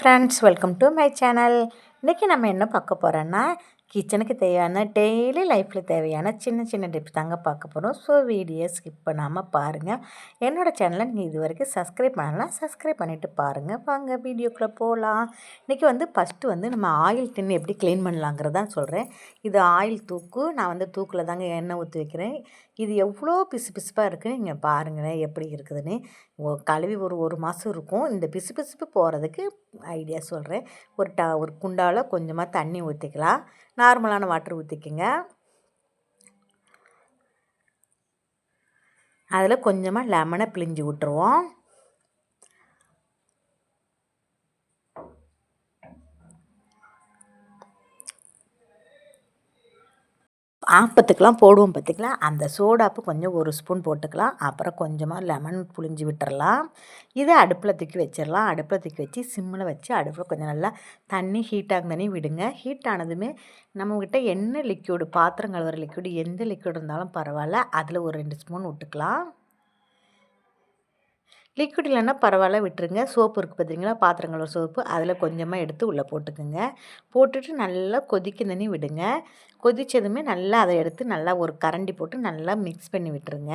Friends welcome to my channel இன்றைக்கி நம்ம என்ன பார்க்க போகிறோன்னா கிச்சனுக்கு தேவையான டெய்லி லைஃப்பில் தேவையான சின்ன சின்ன டிப்ஸ் தாங்க பார்க்க போகிறோம் ஸோ வீடியோ ஸ்கிப் பண்ணாமல் பாருங்கள் என்னோடய சேனலை நீங்கள் இது வரைக்கும் சப்ஸ்கிரைப் பண்ணலாம் சப்ஸ்கிரைப் பண்ணிவிட்டு பாருங்கள் வாங்க வீடியோக்குள்ளே போகலாம் இன்றைக்கி வந்து ஃபஸ்ட்டு வந்து நம்ம ஆயில் டின் எப்படி க்ளீன் பண்ணலாங்கிறதான் சொல்கிறேன் இது ஆயில் தூக்கு நான் வந்து தூக்கில் தாங்க எண்ணெய் ஊற்றி வைக்கிறேன். இது எவ்வளோ பிசு பிசுப்பாக இருக்குன்னு நீங்கள் பாருங்களேன் எப்படி இருக்குதுன்னு. கழுவி ஒரு ஒரு மாதம் இருக்கும். இந்த பிசு பிசுப்பு போகிறதுக்கு ஐடியா சொல்கிறேன் ஒரு ட ஒரு குண்டாவில் கொஞ்சமாக தண்ணி ஊற்றிக்கலாம் நார்மலான வாட்டர் ஊற்றிக்கங்க அதில் கொஞ்சமாக லெமனை பிழிஞ்சு விட்டுருவோம். ஆப்பத்துக்கெலாம் போடுவோம் பார்த்திங்களா? அந்த சோடாப்பு கொஞ்சம் ஒரு ஸ்பூன் போட்டுக்கலாம். அப்புறம் கொஞ்சமாக லெமன் புழிஞ்சு விட்டுறலாம். இதை அடுப்பில் தூக்கி வச்சிடலாம். அடுப்பில் தூக்கி வச்சு சிம்மில் வச்சு அடுப்பில் கொஞ்சம் நல்லா தண்ணி ஹீட் ஆகுதுனே விடுங்க. ஹீட் ஆனதுமே நம்மக்கிட்ட என்ன லிக்யூடு பாத்திரம் கழுவுற லிக்யூடு எந்த லிக்யூடு இருந்தாலும் பரவாயில்ல. அதில் ஒரு ரெண்டு ஸ்பூன் விட்டுக்கலாம். லிக்விட் இல்லைன்னா பரவாயில்ல விட்டுருங்க. சோப்பு இருக்குது பார்த்தீங்களா பாத்திரங்களோட சோப்பு. அதில் கொஞ்சமாக எடுத்து உள்ளே போட்டுக்குங்க. போட்டுட்டு நல்லா கொதிக்க தண்ணி விடுங்க. கொதித்ததுமே நல்லா அதை எடுத்து நல்லா ஒரு கரண்டி போட்டு நல்லா மிக்ஸ் பண்ணி விட்டுருங்க.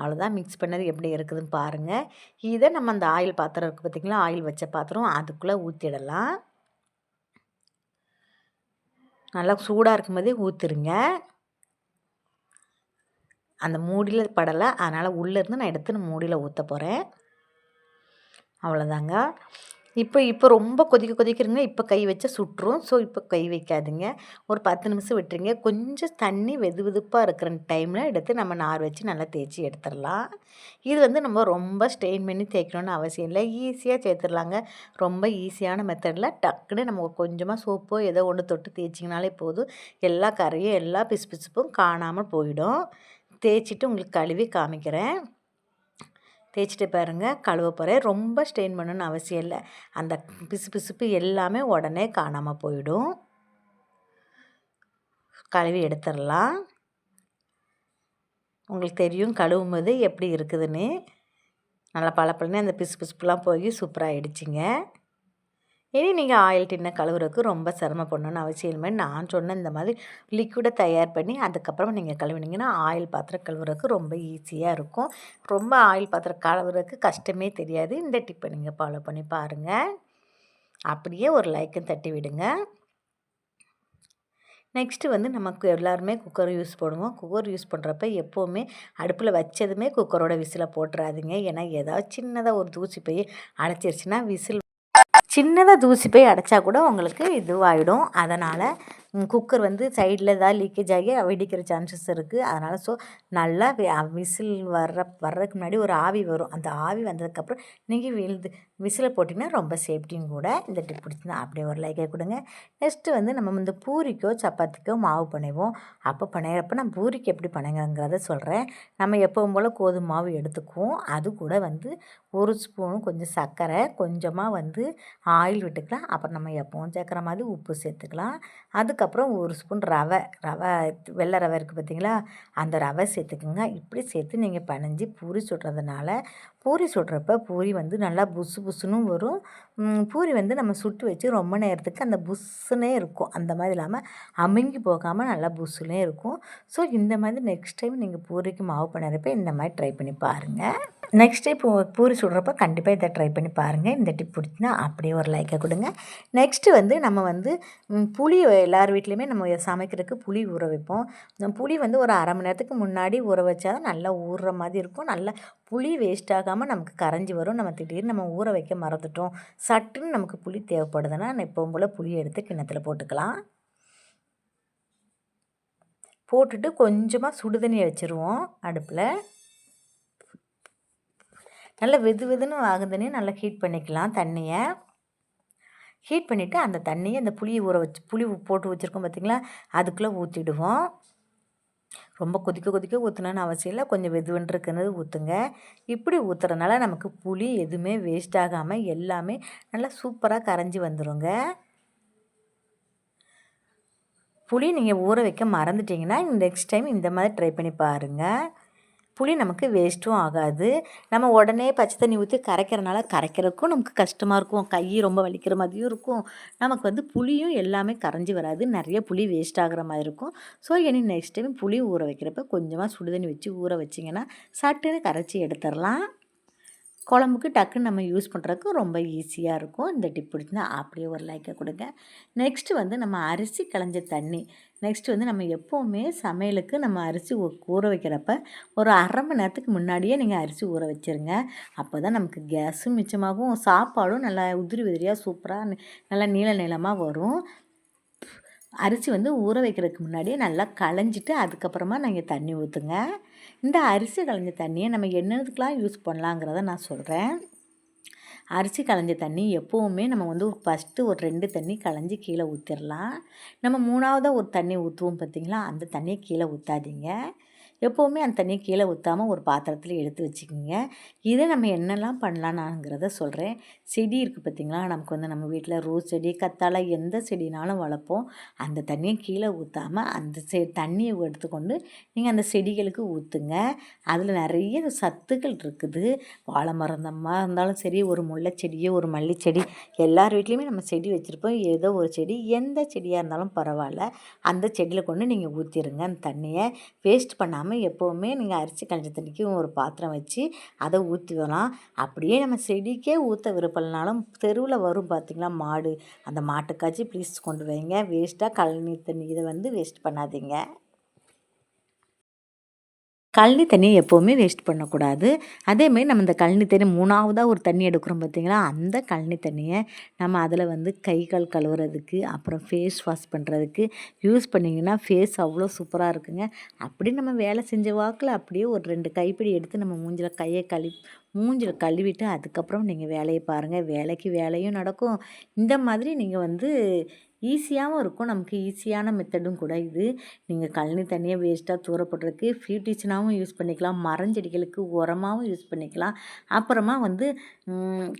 அவ்வளோதான் மிக்ஸ் பண்ணது எப்படி இருக்குதுன்னு பாருங்கள் இதை நம்ம அந்த ஆயில் பாத்திரம் இருக்குது பார்த்திங்களா ஆயில் வச்ச பாத்திரம் அதுக்குள்ளே ஊற்றிடலாம் நல்லா சூடாக இருக்கும்போதே ஊற்றுருங்க அந்த மூடியில் படலை. அதனால் உள்ளேருந்து நான் எடுத்து மூடியில் ஊற்ற போகிறேன் அவ்வளோதாங்க. இப்போ இப்போ ரொம்ப கொதிக்க கொதிக்கிறீங்க இப்போ கை வச்சா சுட்டுரும் ஸோ இப்போ கை வைக்காதுங்க. ஒரு பத்து நிமிஷம் விட்டுருங்க. கொஞ்சம் தண்ணி வெது வெதுப்பாக இருக்கிற டைமில் எடுத்து நம்ம நார் வச்சு நல்லா தேய்ச்சி எடுத்துடலாம். இது வந்து நம்ம ரொம்ப ஸ்டெயின் பண்ணி தேய்க்கணும்னு அவசியம் இல்லை. ஈஸியாக சேர்த்துடலாங்க. ரொம்ப ஈஸியான மெத்தடில் டக்குன்னு நம்ம கொஞ்சமாக சோப்போ ஏதோ ஒன்று தொட்டு தேய்ச்சிங்கனாலே போதும். எல்லா கரையும் எல்லா பிசு பிசுப்பும் காணாமல் போயிடும். தேய்ச்சிட்டு உங்களுக்கு கழுவி காமிக்கிறேன். தேய்ச்சிட்டு பாருங்கள் கழுவ போகிறேன் ரொம்ப ஸ்டெயின் பண்ணணும்னு அவசியம் இல்லை. அந்த பிசு பிசுப்பு எல்லாமே உடனே காணாமல் போயிடும். கழுவி எடுத்துடலாம். உங்களுக்கு தெரியும் கழுவும் போது எப்படி இருக்குதுன்னு. நல்லா பழப்பழனே அந்த பிசு பிசுப்புலாம் போய் சூப்பராக ஆகிடுச்சிங்க இனி நீங்கள் ஆயில் டின்னை கழுவுறதுக்கு ரொம்ப சிரமப்படணும்னு அவசியம் இல்லை நான் சொன்ன இந்த மாதிரி லிக்விடை தயார் பண்ணி அதுக்கப்புறம் நீங்கள் கழுவினீங்கன்னா ஆயில் பாத்திரம் கழுவுறதுக்கு ரொம்ப ஈஸியாக இருக்கும். ரொம்ப ஆயில் பாத்திரம் கழுவுறதுக்கு கஷ்டமே தெரியாது. இந்த டிப்பை நீங்கள் ஃபாலோ பண்ணி பாருங்கள் அப்படியே ஒரு லைக்கும் தட்டி விடுங்க. நெக்ஸ்ட்டு வந்து நமக்கு எல்லாருமே குக்கர் யூஸ் பண்ணுவோம். குக்கர் யூஸ் பண்ணுறப்ப எப்போவுமே அடுப்பில் வச்சதுமே குக்கரோட விசிலை போட்டுறாதீங்க. ஏன்னா ஏதாவது சின்னதாக ஒரு தூசி போய் அடைச்சிருச்சுன்னா விசில் சின்னதாக தூசி போய் அடைச்சா கூட உங்களுக்கு இதுவாகிடும் அதனால் குக்கர் வந்து சைடில் ஏதாவது லீக்கேஜ் ஆகி வெடிக்கிற சான்சஸ் இருக்குது அதனால் ஸோ நல்லா விசில் வர்ற வர்றதுக்கு முன்னாடி ஒரு ஆவி வரும். அந்த ஆவி வந்ததுக்கப்புறம் நீங்கள் விழுந்து விசிலை போட்டிங்கன்னா ரொம்ப சேஃப்டியும் கூட. இந்த டிப் பிடிச்சிருந்தா அப்படியே ஒரு லைக்கை கொடுங்க. நெக்ஸ்ட்டு வந்து நம்ம இந்த பூரிக்கோ சப்பாத்திக்கோ மாவு பண்ணிவோம் அப்போ பண்ணுறப்ப நான் பூரிக்கு எப்படி பண்ணுங்கிறத சொல்கிறேன் நம்ம எப்பவும் போல் கோதுமை மாவு எடுத்துக்குவோம். அது கூட வந்து ஒரு ஸ்பூனும் கொஞ்சம் சர்க்கரை கொஞ்சமாக வந்து ஆயில் விட்டுக்கலாம். அப்புறம் நம்ம எப்பவும் சேர்க்குற மாதிரி உப்பு சேர்த்துக்கலாம். அதுக்கு அதுக்கப்புறம் ஒரு ஸ்பூன் ரவை ரவை வெள்ளை ரவை இருக்குது பார்த்தீங்களா? அந்த ரவை சேர்த்துக்குங்க. இப்படி சேர்த்து நீங்கள் பனைஞ்சி பூரி சுடுறதுனால பூரி சுடுறப்ப பூரி வந்து நல்லா புசு புசுன்னு வரும். பூரி வந்து நம்ம சுட்டு வச்சு ரொம்ப நேரத்துக்கு அந்த புஸ்ஸுனே இருக்கும். அந்த மாதிரி இல்லாமல் அமுங்கி போகாமல் நல்லா புஸ்ஸுனே இருக்கும். ஸோ இந்த மாதிரி நெக்ஸ்ட் டைம் நீங்கள் பூரிக்கு மாவு பண்ணுறப்ப இந்த மாதிரி ட்ரை பண்ணி பாருங்கள் நெக்ஸ்ட் டைம் பூரி சுடுறப்ப கண்டிப்பாக இதை ட்ரை பண்ணி பாருங்கள் இந்த டிப் பிடிச்சினா அப்படியே ஒரு லைக்கை கொடுங்க. நெக்ஸ்ட்டு வந்து நம்ம வந்து புளி எல்லார் வீட்லேயுமே நம்ம சமைக்கிறதுக்கு புளி ஊற வைப்போம். புளி வந்து ஒரு அரை மணி நேரத்துக்கு முன்னாடி ஊற வச்சா தான் நல்லா ஊறுற மாதிரி இருக்கும். நல்லா புளி வேஸ்ட் ஆகாமல் நமக்கு கரைஞ்சி வரும். நம்ம திடீர்னு நம்ம ஊற வைக்க மறந்துட்டோம். சட்டுன்னு நமக்கு புளி தேவைப்படுதுன்னா எப்பவும் போல் புளி எடுத்து கிண்ணத்தில் போட்டுக்கலாம். போட்டுட்டு கொஞ்சமாக சுடுதண்ணியை வச்சுருவோம் அடுப்பில். நல்லா வெது வெதுன்னு ஆகுதுன்னே நல்லா ஹீட் பண்ணிக்கலாம் தண்ணியை. ஹீட் பண்ணிவிட்டு அந்த தண்ணியை அந்த புளியை ஊற வச்சு புளி போட்டு வச்சுருக்கோம் பார்த்திங்களா அதுக்குள்ளே ஊற்றிடுவோம் ரொம்ப கொதிக்க கொதிக்க ஊற்றணுன்னு அவசியம் இல்லை. கொஞ்சம் வெதுவென்றிருக்கிறது ஊற்றுங்க இப்படி ஊற்றுறதுனால நமக்கு புளி எதுவுமே வேஸ்ட் ஆகாமல் எல்லாமே நல்லா சூப்பராக கரைஞ்சி வந்துடுங்க புளி நீங்கள் ஊற வைக்க மறந்துட்டிங்கன்னா நெக்ஸ்ட் டைம் இந்த மாதிரி ட்ரை பண்ணி பாருங்கள் புளி நமக்கு வேஸ்ட்டும் ஆகாது. நம்ம உடனே பச்சை தண்ணி ஊற்றி கரைக்கிறனால கரைக்கிறதுக்கும் நமக்கு கஷ்டமாக இருக்கும். கை ரொம்ப வலிக்கிற மாதிரியும் இருக்கும். நமக்கு வந்து புளியும் எல்லாமே கரைஞ்சி வராது. நிறைய புளி வேஸ்ட் ஆகிற மாதிரி இருக்கும். ஸோ இனி நெக்ஸ்ட் டைம் புளி ஊற வைக்கிறப்ப கொஞ்சமாக சுடுதண்ணி வச்சு ஊற வச்சிங்கன்னா சட்டுன்னு கரைச்சி எடுத்துடலாம். குழம்புக்கு டக்குன்னு நம்ம யூஸ் பண்ணுறதுக்கு ரொம்ப ஈஸியாக இருக்கும். இந்த டிப் பிடிச்சினா அப்படியே ஒரு லைக்கை கொடுங்க. நெக்ஸ்ட்டு வந்து நம்ம அரிசி களைஞ்ச தண்ணி. நெக்ஸ்ட்டு வந்து நம்ம எப்போவுமே சமையலுக்கு நம்ம அரிசி ஊற வைக்கிறப்ப ஒரு அரை மணி நேரத்துக்கு முன்னாடியே நீங்கள் அரிசி ஊற வச்சுருங்க. அப்போ தான் நமக்கு கேஸும் மிச்சமாகும். சாப்பாடும் நல்லா உதிரி உதிரியாக சூப்பராக நல்லா நீள நீளமாக வரும். அரிசி வந்து ஊற வைக்கிறதுக்கு முன்னாடியே நல்லா களைஞ்சிட்டு அதுக்கப்புறமா நீங்கள் தண்ணி ஊற்றுங்க இந்த அரிசி களைஞ்ச தண்ணியை நம்ம என்னதுக்கெலாம் யூஸ் பண்ணலாங்கிறத நான் சொல்கிறேன் அரிசி களைஞ்ச தண்ணி எப்போவுமே நம்ம வந்து ஒரு ஃபஸ்ட்டு ஒரு ரெண்டு தண்ணி களைஞ்சி கீழே ஊற்றிடலாம் நம்ம மூணாவதாக ஒரு தண்ணி ஊற்றுவோம் பார்த்திங்களா அந்த தண்ணியை கீழே ஊற்றாதீங்க எப்போவுமே அந்த தண்ணியை கீழே ஊற்றாமல் ஒரு பாத்திரத்தில் எடுத்து வச்சுக்கோங்க. இதை நம்ம என்னெல்லாம் பண்ணலான்னாங்கிறத சொல்கிறேன் செடி இருக்குது பார்த்திங்களா நமக்கு வந்து நம்ம வீட்டில் ரோஸ் செடி கத்தாழை எந்த செடினாலும் வளர்ப்போம். அந்த தண்ணியை கீழே ஊற்றாமல் அந்த செ தண்ணியை எடுத்துக்கொண்டு நீங்கள் அந்த செடிகளுக்கு ஊற்றுங்க அதில் நிறைய சத்துக்கள் இருக்குது. வாழை மரந்தமாக இருந்தாலும் சரி ஒரு முல்லை செடியோ ஒரு மல்லி செடி எல்லார் வீட்லேயுமே நம்ம செடி வச்சுருப்போம். ஏதோ ஒரு செடி எந்த செடியாக இருந்தாலும் பரவாயில்ல. அந்த செடியில் கொண்டு நீங்கள் ஊற்றிடுங்க அந்த தண்ணியை. வேஸ்ட் பண்ணாமல் இல்லாமல் எப்போவுமே நீங்கள் அரிசி களைஞ்ச தண்ணிக்கும் ஒரு பாத்திரம் வச்சு அதை ஊற்றிக்கலாம் அப்படியே நம்ம செடிக்கே ஊற்ற விருப்பம்னாலும் தெருவில் வரும் பார்த்திங்களா மாடு. அந்த மாட்டுக்காச்சும் ப்ளீஸ் கொண்டு வைங்க. வேஸ்ட்டாக கழனி தண்ணி இதை வந்து வேஸ்ட் பண்ணாதீங்க. கழனி தண்ணியை எப்போவுமே வேஸ்ட் பண்ணக்கூடாது. அதேமாரி நம்ம இந்த கழனி தண்ணி மூணாவதாக ஒரு தண்ணி எடுக்கிறோம் பார்த்திங்களா அந்த கழனி தண்ணியை நம்ம அதில் வந்து கை கால் கழுவுறதுக்கு அப்புறம் ஃபேஸ் வாஷ் பண்ணுறதுக்கு யூஸ் பண்ணிங்கன்னா ஃபேஸ் அவ்வளோ சூப்பராக இருக்குங்க. அப்படி நம்ம வேலை செஞ்ச வாக்கில் அப்படியே ஒரு ரெண்டு கைப்பிடி எடுத்து நம்ம மூஞ்சில் கையை கழி மூஞ்சில் கழுவிட்டு அதுக்கப்புறம் நீங்கள் வேலையை பாருங்கள் வேலைக்கு வேலையும் நடக்கும். இந்த மாதிரி நீங்கள் வந்து ஈஸியாகவும் இருக்கும். நமக்கு ஈஸியான மெத்தடும் கூட இது. நீங்கள் கழனி தண்ணியை வேஸ்ட்டாக தூரப்படுறதுக்கு ஃபியூட்டிஷனாகவும் யூஸ் பண்ணிக்கலாம். மரஞ்செடிகளுக்கு உரமாகவும் யூஸ் பண்ணிக்கலாம். அப்புறமா வந்து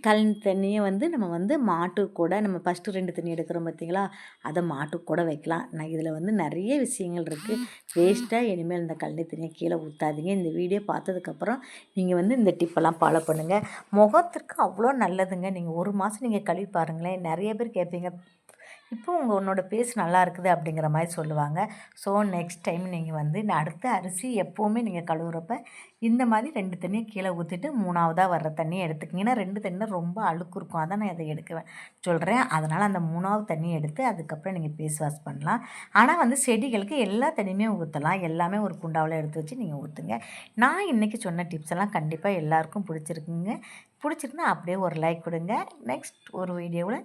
கழனி தண்ணியை வந்து நம்ம வந்து மாட்டு கூட நம்ம ஃபஸ்ட்டு ரெண்டு தண்ணி எடுக்கிறோம் பார்த்திங்களா அதை மாட்டு கூட வைக்கலாம். நான் இதில் வந்து நிறைய விஷயங்கள் இருக்குது வேஸ்ட்டாக இனிமேல் இந்த கழனி தண்ணியை கீழே ஊற்றாதீங்க இந்த வீடியோ பார்த்ததுக்கப்புறம் நீங்கள் வந்து இந்த டிப்பெல்லாம் ஃபாலோ பண்ணுங்கள் முகத்திற்கு அவ்வளோ நல்லதுங்க. நீங்கள் ஒரு மாதம் நீங்கள் கழுவி பாருங்களேன். நிறைய பேர் கேட்பீங்க இப்போ உங்கள் உன்னோட பேஸ் நல்லா இருக்குது அப்படிங்கிற மாதிரி சொல்லுவாங்க. ஸோ நெக்ஸ்ட் டைம் நீங்கள் வந்து அடுத்த அரிசி எப்போவுமே நீங்கள் கழுவுறப்ப இந்த மாதிரி ரெண்டு தண்ணியை கீழே ஊற்றிட்டு மூணாவதாக வர்ற தண்ணியை எடுத்துக்கிங்கன்னா ரெண்டு தண்ணி ரொம்ப அழுக்கு இருக்கும். அதான் நான் அதை எடுக்க சொல்கிறேன் அதனால் அந்த மூணாவது தண்ணியை எடுத்து அதுக்கப்புறம் நீங்கள் ஃபேஸ் வாஷ் பண்ணலாம். ஆனால் வந்து செடிகளுக்கு எல்லா தண்ணியுமே ஊற்றலாம் எல்லாமே ஒரு குண்டாவில் எடுத்து வச்சு நீங்கள் ஊற்றுங்க நான் இன்றைக்கி சொன்ன டிப்ஸ் எல்லாம் கண்டிப்பாக எல்லாருக்கும் பிடிச்சிருக்குங்க. பிடிச்சிருந்தா அப்படியே ஒரு லைக் கொடுங்க. நெக்ஸ்ட் ஒரு வீடியோவில்